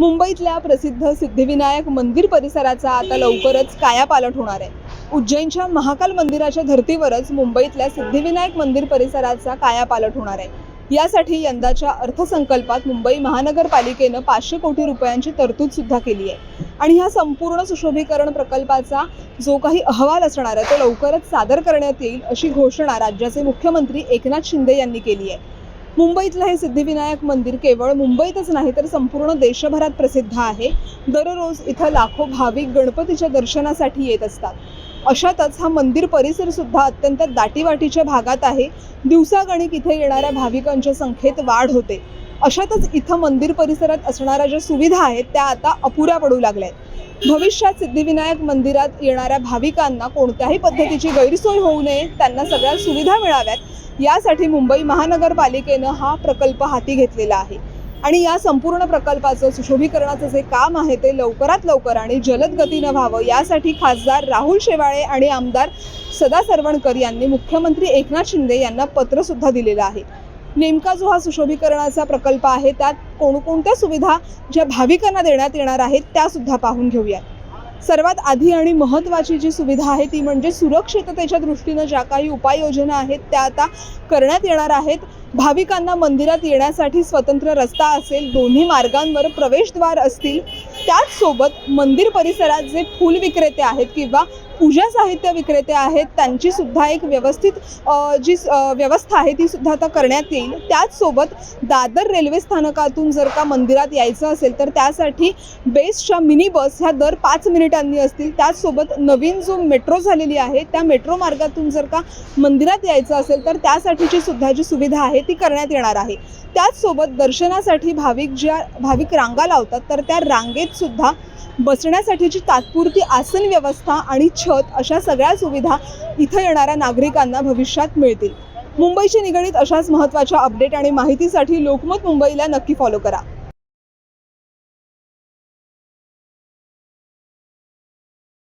मुंबईतल्या प्रसिद्ध सिद्धिविनायक मंदिर परिसराचा आता लवकरच कायापालट होणार आहे. उज्जैनच्या महाकाल मंदिराच्या धर्तीवरच मुंबईतल्या सिद्धिविनायक मंदिर परिसराचा कायापालट होणार आहे. यासाठी यंदाच्या अर्थसंकल्पात मुंबई महानगरपालिकेनं पाचशे कोटी रुपयांची तरतूद सुद्धा केली आहे. आणि ह्या संपूर्ण सुशोभीकरण प्रकल्पाचा जो काही अहवाल असणार आहे तो लवकरच सादर करण्यात येईल अशी घोषणा राज्याचे मुख्यमंत्री एकनाथ शिंदे यांनी केली आहे. मुंबईतलं हे सिद्धिविनायक मंदिर केवळ मुंबईतच नाही तर संपूर्ण देशभरात प्रसिद्ध आहे. दररोज इथं लाखो भाविक गणपतीच्या दर्शनासाठी येत असतात. अशातच हा मंदिर परिसर सुद्धा अत्यंत दाटीवाटीच्या भागात आहे. दिवसागणिक इथे येणाऱ्या भाविकांच्या संख्येत वाढ होते. अशातच इथं मंदिर परिसरात असणाऱ्या ज्या सुविधा आहेत त्या आता अपुऱ्या पडू लागल्या आहेत भविष्यात सिद्धिविनायक मंदिरात येणाऱ्या भाविकांना कोणत्याही पद्धतीची गैरसोय होऊ नये त्यांना सगळ्या सुविधा मिळाव्यात. यासाठी मुंबई महानगरपालिकेनं हा प्रकल्प हाती घेतलेला आहे. आणि या संपूर्ण प्रकल्पाचं सुशोभीकरणाचं जे काम आहे ते लवकरात लवकर आणि जलद गतीनं व्हावं यासाठी खासदार राहुल शेवाळे आणि आमदार सदा सरवणकर यांनी मुख्यमंत्री एकनाथ शिंदे यांना पत्रसुद्धा दिलेलं आहे. नेमका जो हा सुशोभीकरणाचा प्रकल्प आहे त्यात कोणकोणत्या सुविधा ज्या भाविकांना देण्यात येणार आहेत त्यासुद्धा पाहून घेऊयात. सर्वात आधी आणि महत्त्वाची जी सुविधा आहे ती म्हणजे सुरक्षिततेच्या दृष्टीनं ज्या काही उपाययोजना आहेत त्या आता करण्यात येणार आहेत. भाविकांना मंदिरात येण्यासाठी स्वतंत्र रस्ता असेल दोन्ही मार्गांवर प्रवेशद्वार असतील त्याचसोबत मंदिर परिसरात जे फूल विक्रेते आहेत किंवा पूजा साहित्य विक्रेते आहेत त्यांची सुद्धा एक व्यवस्थित जी व्यवस्था आहे ती सुद्धा आता करण्यात येईल. त्याचसोबत दादर रेल्वे स्थानकातून जर का मंदिरात यायचं असेल तर त्यासाठी बेस्टच्या मिनी बस ह्या दर पाच मिनिटांनी असतील. त्याचसोबत नवीन जो मेट्रो झालेली आहे त्या मेट्रो मार्गातून जर का मंदिरात यायचं असेल तर त्यासाठीची सुद्धा जी सुविधा आहे आहे ती करण्यात येणार आहे. त्याचसोबत दर्शनासाठी भाविक ज्या भाविक रांगा लावतात तर त्या रांगेत सुद्धा बसण्यासाठीची तात्पुरती आसन व्यवस्था आणि छत अशा सगळ्या सुविधा इथं येणाऱ्या नागरिकांना भविष्यात मिळतील. मुंबईशी निगडीत अशाच महत्त्वाच्या अपडेट आणि माहितीसाठी लोकमत मुंबईला नक्की फॉलो करा.